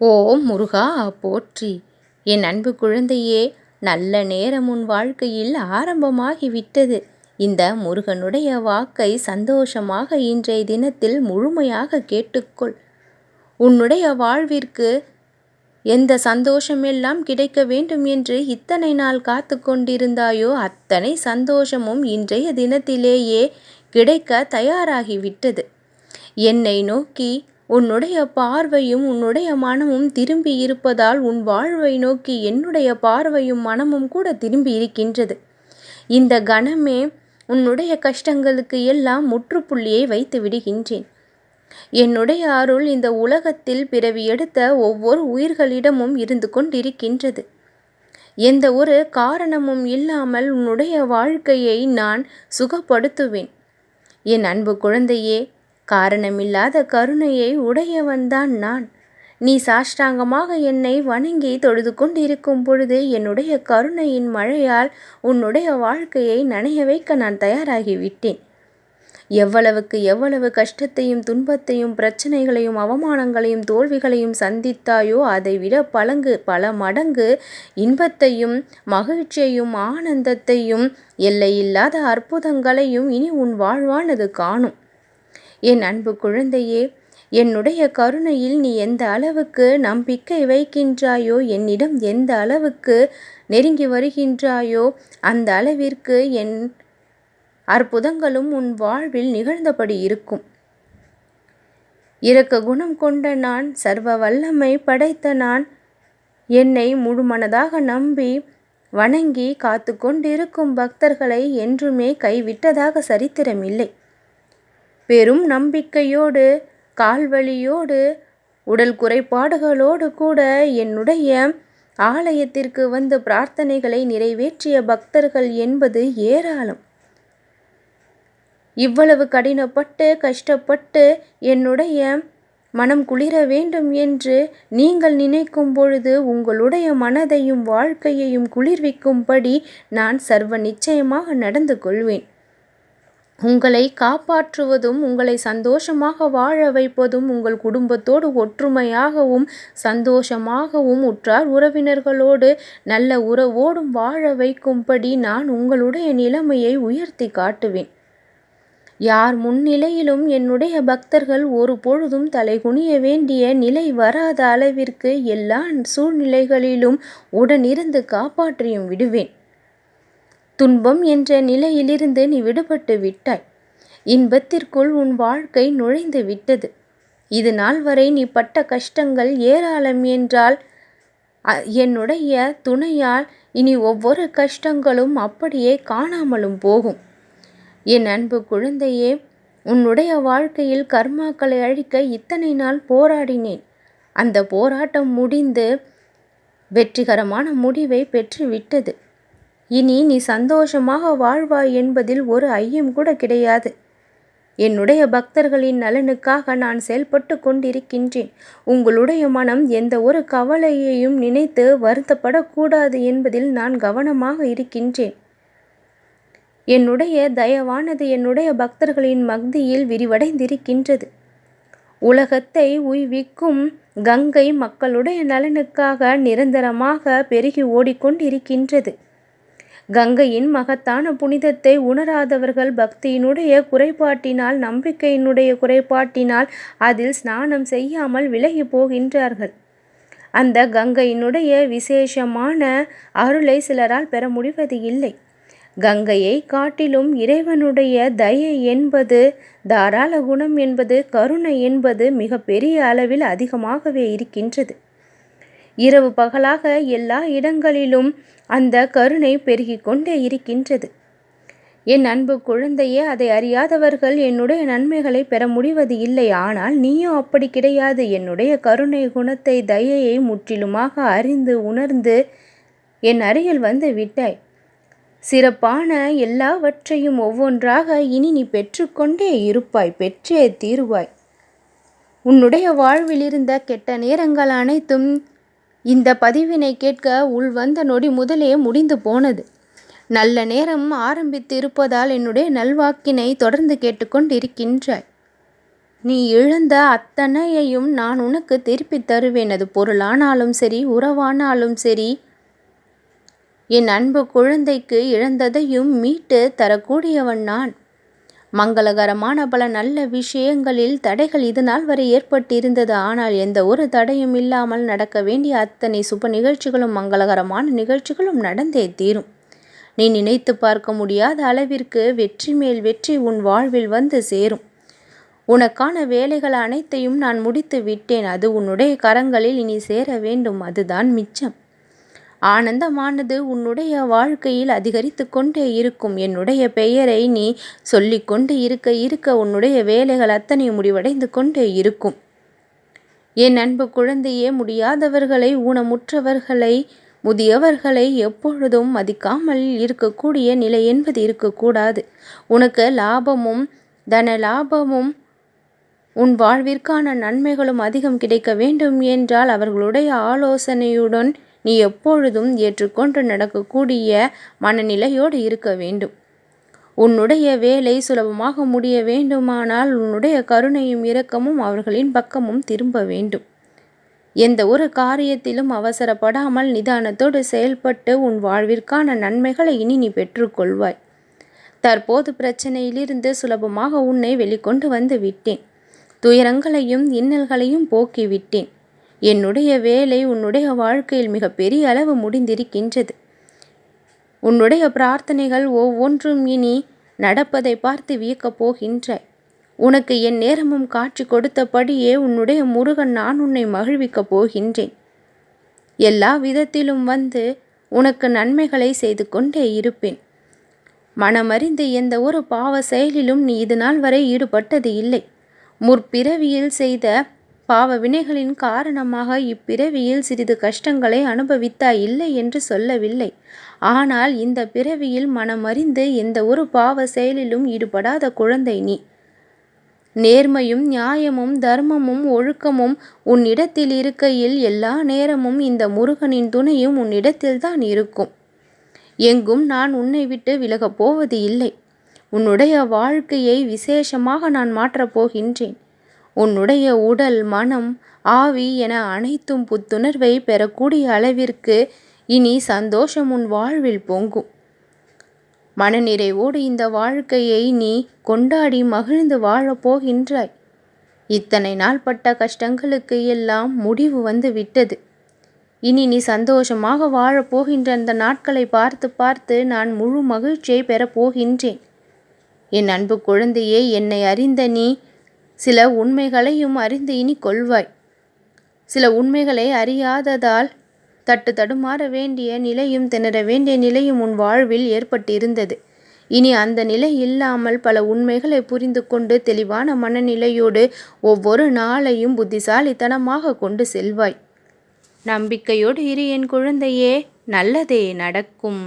ஓம் முருகா போற்றி. என் அன்பு குழந்தையே நல்ல நேரம் உன் வாழ்க்கையில் ஆரம்பமாகிவிட்டது. இந்த முருகனுடைய வாக்கை சந்தோஷமாக இன்றைய தினத்தில் முழுமையாக கேட்டுக்கொள். உன்னுடைய வாழ்விற்கு எந்த சந்தோஷமெல்லாம் கிடைக்க வேண்டும் என்று இத்தனை நாள் காத்து கொண்டிருந்தாயோ அத்தனை சந்தோஷமும் இன்றைய தினத்திலேயே கிடைக்க தயாராகிவிட்டது. என்னை நோக்கி உன்னுடைய பார்வையும் உன்னுடைய மனமும் திரும்பி இருப்பதால் உன் வாழ்வை நோக்கி என்னுடைய பார்வையும் மனமும் கூட திரும்பி இருக்கின்றது. இந்த கணமே உன்னுடைய கஷ்டங்களுக்கு எல்லாம் முற்றுப்புள்ளியை வைத்து விடுகின்றேன். என்னுடைய அருள் இந்த உலகத்தில் பிறவி எடுத்த ஒவ்வொரு உயிர்களிடமும் இருந்து கொண்டிருக்கின்றது. எந்த ஒரு காரணமும் இல்லாமல் உன்னுடைய வாழ்க்கையை நான் சுகப்படுத்துவேன். என் அன்பு குழந்தையே காரணமில்லாத கருணையை உடையவன்தான் நான். நீ சாஷ்டாங்கமாக என்னை வணங்கி தொழுது கொண்டிருக்கும் பொழுது என்னுடைய கருணையின் மழையால் உன்னுடைய வாழ்க்கையை நனைய வைக்க நான் தயாராகிவிட்டேன் எவ்வளவுக்கு எவ்வளவு கஷ்டத்தையும் துன்பத்தையும் பிரச்சனைகளையும் அவமானங்களையும் தோல்விகளையும் சந்தித்தாயோ அதைவிட பலங்கு பல மடங்கு இன்பத்தையும் மகிழ்ச்சியையும் ஆனந்தத்தையும் எல்லையில்லாத அற்புதங்களையும் இனி உன் வாழ்வானது காணும். என் அன்பு குழந்தையே என்னுடைய கருணையில் நீ எந்த அளவுக்கு நம்பிக்கை வைக்கின்றாயோ என்னிடம் எந்த அளவுக்கு நெருங்கி வருகின்றாயோ அந்த அளவிற்கு என் அற்புதங்களும் உன் வாழ்வில் நிகழ்ந்தபடி இருக்கும். இரக்க குணம் கொண்ட நான் சர்வ வல்லமை படைத்த நான் என்னை முழுமனதாக நம்பி வணங்கி காத்து கொண்டிருக்கும் பக்தர்களை என்றுமே கைவிட்டதாக சரித்திரமில்லை. பெரும் நம்பிக்கையோடு கால்வலியோடு உடல் குறைபாடுகளோடு கூட என்னுடைய ஆலயத்திற்கு வந்து பிரார்த்தனைகளை நிறைவேற்றிய பக்தர்கள் என்பது ஏராளம். இவ்வளவு கடினப்பட்டு கஷ்டப்பட்டு என்னுடைய மனம் குளிர வேண்டும் என்று நீங்கள் நினைக்கும் பொழுது உங்களுடைய மனதையும் வாழ்க்கையையும் குளிர்விக்கும்படி நான் சர்வ நிச்சயமாக நடந்து கொள்வேன். உங்களை காப்பாற்றுவதும் உங்களை சந்தோஷமாக வாழ வைப்பதும் உங்கள் குடும்பத்தோடு ஒற்றுமையாகவும் சந்தோஷமாகவும் உற்றார் உறவினர்களோடு நல்ல உறவோடும் வாழ வைக்கும்படி நான் உங்களுடைய நிலைமையை உயர்த்தி காட்டுவேன். யார் முன்னிலையிலும் என்னுடைய பக்தர்கள் ஒரு பொழுதும் தலைகுனிய வேண்டிய நிலை வராத அளவிற்கு எல்லா சூழ்நிலைகளிலும் உடனிருந்து காப்பாற்றியும் விடுவேன். துன்பம் என்ற நிலையிலிருந்து நீ விடுபட்டு விட்டாய். இன்பத்திற்குள் உன் வாழ்க்கை நுழைந்து விட்டது. இது நாள் வரை நீ பட்ட கஷ்டங்கள் ஏராளம் என்றால் என்னுடைய துணையால் இனி ஒவ்வொரு கஷ்டங்களும் அப்படியே காணாமலும் போகும். என் அன்பு குழந்தையே உன்னுடைய வாழ்க்கையில் கர்மாக்களை அழிக்க இத்தனை நாள் போராடினேன். அந்த போராட்டம் முடிந்து வெற்றிகரமான முடிவை பெற்றுவிட்டது. இனி நீ சந்தோஷமாக வாழ்வாய் என்பதில் ஒரு ஐயம் கூட கிடையாது. என்னுடைய பக்தர்களின் நலனுக்காக நான் செயல்பட்டு கொண்டிருக்கின்றேன். உங்களுடைய மனம் எந்த ஒரு கவலையையும் நினைத்து வருத்தப்படக்கூடாது என்பதில் நான் கவனமாக இருக்கின்றேன். என்னுடைய தயவானது என்னுடைய பக்தர்களின் மக்தியில் விரிவடைந்திருக்கின்றது. உலகத்தை உய்விக்கும் கங்கை மக்களுடைய நலனுக்காக நிரந்தரமாக பெருகி ஓடிக்கொண்டிருக்கின்றது. கங்கையின் மகத்தான புனிதத்தை உணராதவர்கள் பக்தியினுடைய குறைபாட்டினால் நம்பிக்கையினுடைய குறைபாட்டினால் அதில் ஸ்நானம் செய்யாமல் விலகி போகின்றார்கள். அந்த கங்கையினுடைய விசேஷமான அருளை சிலரால் பெற முடிவது இல்லை. கங்கையை காட்டிலும் இறைவனுடைய தயை என்பது தாராள குணம் என்பது கருணை என்பது மிக பெரிய அளவில் அதிகமாகவே இருக்கின்றது. இரவு பகலாக எல்லா இடங்களிலும் அந்த கருணை பெருகிக் கொண்டே இருக்கின்றது. என் அன்பு குழந்தையே அதை அறியாதவர்கள் என்னுடைய நன்மைகளை பெற முடிவது இல்லை. ஆனால் நீயும் அப்படி கிடையாது. என்னுடைய கருணை குணத்தை தயையை முற்றிலுமாக அறிந்து உணர்ந்து என் அருகில் வந்து விட்டாய். சிறப்பான எல்லாவற்றையும் ஒவ்வொன்றாக இனி நீ பெற்றுக்கொண்டே இருப்பாய் பெற்றே தீருவாய். உன்னுடைய வாழ்வில் இருந்த கெட்ட நேரங்கள் அனைத்தும் இந்த பதிவினை கேட்க உள் வந்த நொடி முதலே முடிந்து போனது. நல்ல நேரம் ஆரம்பித்து இருப்பதால் என்னுடைய நல்வாக்கினை தொடர்ந்து கேட்டுக்கொண்டிருக்கின்றாய். நீ இழந்த அத்தனையையும் நான் உனக்கு திருப்பித் தருவேன். அது பொருளானாலும் சரி உறவானாலும் சரி. என் அன்பு குழந்தைக்கு இழந்ததையும் மீட்டு தரக்கூடியவன் நான். மங்களகரமான பல நல்ல விஷயங்களில் தடைகள் இது நாள் வரை ஏற்பட்டிருந்தது. ஆனால் எந்த ஒரு தடையும் இல்லாமல் நடக்க வேண்டிய அத்தனை சுப நிகழ்ச்சிகளும் மங்களகரமான நிகழ்ச்சிகளும் நடந்தே தீரும். நீ நினைத்து பார்க்க முடியாத அளவிற்கு வெற்றி மேல் வெற்றி உன் வாழ்வில் வந்து சேரும். உனக்கான வேலைகள் அனைத்தையும் நான் முடித்து விட்டேன். அது உன்னுடைய கரங்களில் இனி சேர வேண்டும். அதுதான் மிச்சம். ஆனந்தமானது உன்னுடைய வாழ்க்கையில் அதிகரித்து கொண்டே இருக்கும். என்னுடைய பெயரை நீ சொல்லிக்கொண்டு இருக்க இருக்க உன்னுடைய வேலைகள் அத்தனை முடிவடைந்து கொண்டே இருக்கும். என் அன்பு குழந்தையே முடியாதவர்களை ஊனமுற்றவர்களை முதியவர்களை எப்பொழுதும் மதிக்காமல் இருக்கக்கூடிய நிலை என்பது இருக்கக்கூடாது. உனக்கு லாபமும் தன லாபமும் உன் வாழ்விற்கான நன்மைகளும் அதிகம் கிடைக்க வேண்டும் என்றால் அவர்களுடைய ஆலோசனையுடன் நீ எப்பொழுதும் ஏற்றுக்கொண்டு நடக்கக்கூடிய மனநிலையோடு இருக்க வேண்டும். உன்னுடைய வேலை சுலபமாக முடிய வேண்டுமானால் உன்னுடைய கருணையும் இரக்கமும் அவர்களின் பக்கமும் திரும்ப வேண்டும். எந்த ஒரு காரியத்திலும் அவசரப்படாமல் நிதானத்தோடு செயல்பட்டு உன் வாழ்விற்கான நன்மைகளை இனி நீ பெற்றுக்கொள்வாய். தற்போது பிரச்சனையிலிருந்து சுலபமாக உன்னை வெளிக்கொண்டு வந்து விட்டேன். துயரங்களையும் இன்னல்களையும் போக்கிவிட்டேன் என்னுடைய வேலை உன்னுடைய வாழ்க்கையில் மிக பெரிய அளவு முடிந்திருக்கின்றது. உன்னுடைய பிரார்த்தனைகள் ஒவ்வொன்றும் இனி நடப்பதை பார்த்து வியக்கப் போகின்றாய் உனக்கு என் நேரமும் காட்சி கொடுத்தபடியே உன்னுடைய முருகன் நான் உன்னை மகிழ்விக்கப் போகின்றேன். எல்லா விதத்திலும் வந்து உனக்கு நன்மைகளை செய்து கொண்டே இருப்பேன். மனமறிந்து எந்த ஒரு பாவ செயலிலும் நீ இது நாள் வரை ஈடுபட்டது இல்லை. முற்பிறவியில் செய்த பாவ வினைகளின் காரணமாக இப்பிறவியில் சிறிது கஷ்டங்களை அனுபவித்தாய் இல்லை என்று சொல்லவில்லை. ஆனால் இந்த பிறவியில் மனமறிந்து எந்த ஒரு பாவ செயலிலும் ஈடுபடாத குழந்தை நீ. நேர்மையும் நியாயமும் தர்மமும் ஒழுக்கமும் உன்னிடத்தில் இருக்கையில் எல்லா நேரமும் இந்த முருகனின் துணையும் உன்னிடத்தில்தான் இருக்கும். எங்கும் நான் உன்னை விட்டு விலகப் போவது இல்லை. உன்னுடைய வாழ்க்கையை விசேஷமாக நான் மாற்றப் போகின்றேன். உன்னுடைய உடல் மனம் ஆவி என அனைத்தும் புத்துணர்வை பெறக்கூடிய அளவிற்கு இனி சந்தோஷம் உன் வாழ்வில் பொங்கும். மனநிறைவோடு இந்த வாழ்க்கையை நீ கொண்டாடி மகிழ்ந்து வாழப்போகின்றாய் இத்தனை நாள் பட்ட கஷ்டங்களுக்கு எல்லாம் முடிவு வந்து விட்டது. இனி நீ சந்தோஷமாக வாழப்போகின்ற அந்த நாட்களை பார்த்து பார்த்து நான் முழு மகிழ்ச்சியை பெறப்போகின்றேன் என் அன்பு குழந்தையே என்னை அறிந்த நீ சில உண்மைகளையும் அறிந்து இனி கொள்வாய் சில உண்மைகளை அறியாததால் தட்டு தடுமாற வேண்டிய நிலையும் திணற வேண்டிய நிலையும் உன் வாழ்வில் ஏற்பட்டிருந்தது. இனி அந்த நிலை இல்லாமல் பல உண்மைகளை புரிந்து கொண்டு தெளிவான மனநிலையோடு ஒவ்வொரு நாளையும் புத்திசாலித்தனமாக கொண்டு செல்வாய். நம்பிக்கையோடு இரு என் குழந்தையே நல்லதே நடக்கும்.